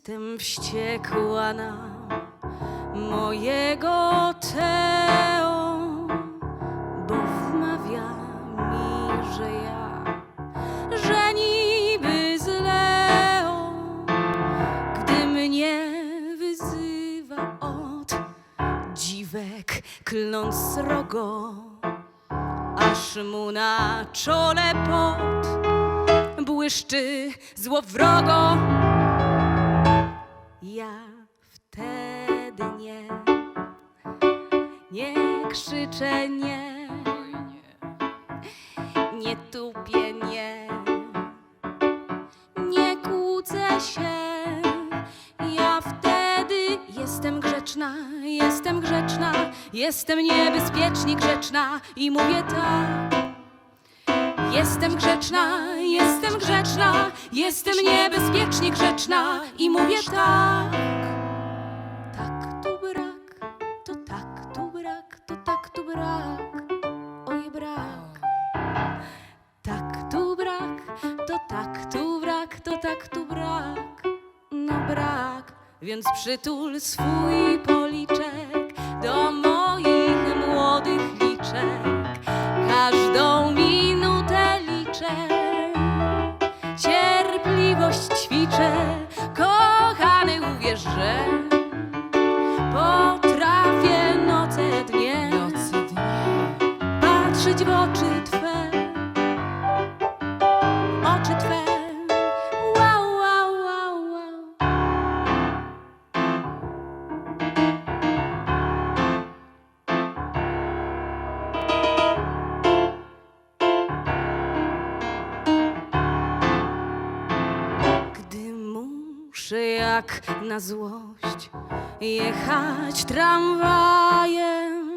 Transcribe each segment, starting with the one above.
Jestem wściekła na mojego Teo, bo wmawia mi, że ja, że niby z Leo, gdy mnie wyzywa od dziwek, kląc srogo, aż mu na czole pot błyszczy złowrogo. Ja wtedy nie, nie krzyczę nie, nie tupię nie, nie kłócę się. Ja wtedy jestem grzeczna, jestem grzeczna, jestem niebezpiecznie grzeczna i mówię tak. Jestem grzeczna, jestem grzeczna, jestem niebezpiecznie grzeczna i mówię tak. Tak tu brak, to tak tu brak, to tak tu brak, oj brak. Tak tu brak, to tak tu brak, to tak tu brak, no brak. Więc przytul swój policzek do moich młodych liczek. Muszę jak na złość jechać tramwajem,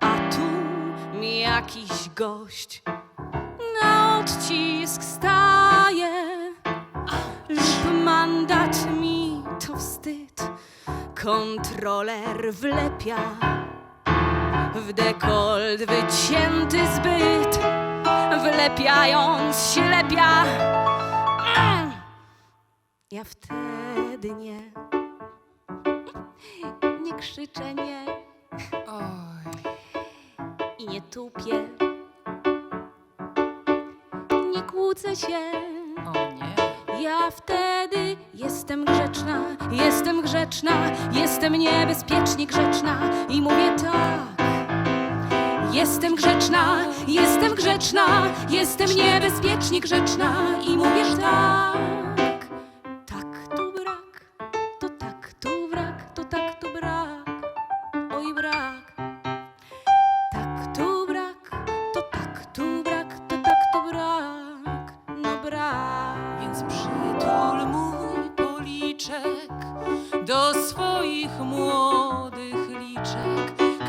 a tu mi jakiś gość na odcisk staje. Lub mandat mi to wstyd, kontroler wlepia w dekolt wycięty zbyt, wlepiając ślepia. Ja wtedy nie, nie krzyczę nie Oj, i nie tupię, nie kłócę się. o nie. Ja wtedy jestem grzeczna, jestem grzeczna, jestem niebezpiecznie grzeczna i mówię tak. Jestem grzeczna, jestem grzeczna, jestem niebezpiecznie grzeczna i mówię. Tak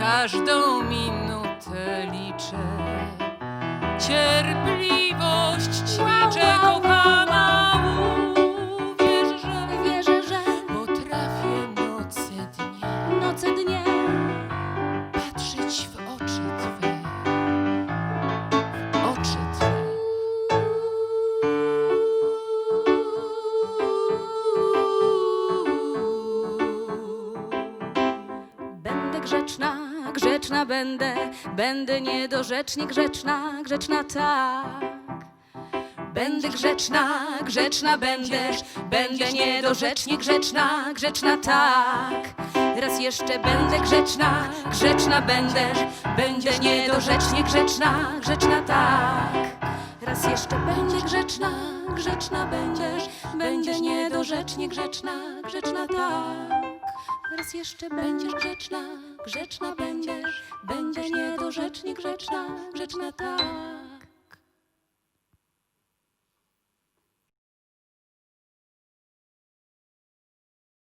Każdą minutę liczę. Cierpliwość ćwiczę, kochana. Grzeczna, będę, będę niedorzecznie grzeczna, grzeczna tak. Będę grzeczna, grzeczna będę, będę niedorzecznie grzeczna, grzeczna tak. Raz jeszcze będę grzeczna, grzeczna będę, będę niedorzecznie grzeczna, grzeczna tak. Raz jeszcze będzie grzeczna, grzeczna będziesz, będzie niedorzecznie grzeczna, grzeczna tak. Raz jeszcze będziesz grzeczna, grzeczna będziesz, będzie niedorzecznie grzeczna, grzeczna tak.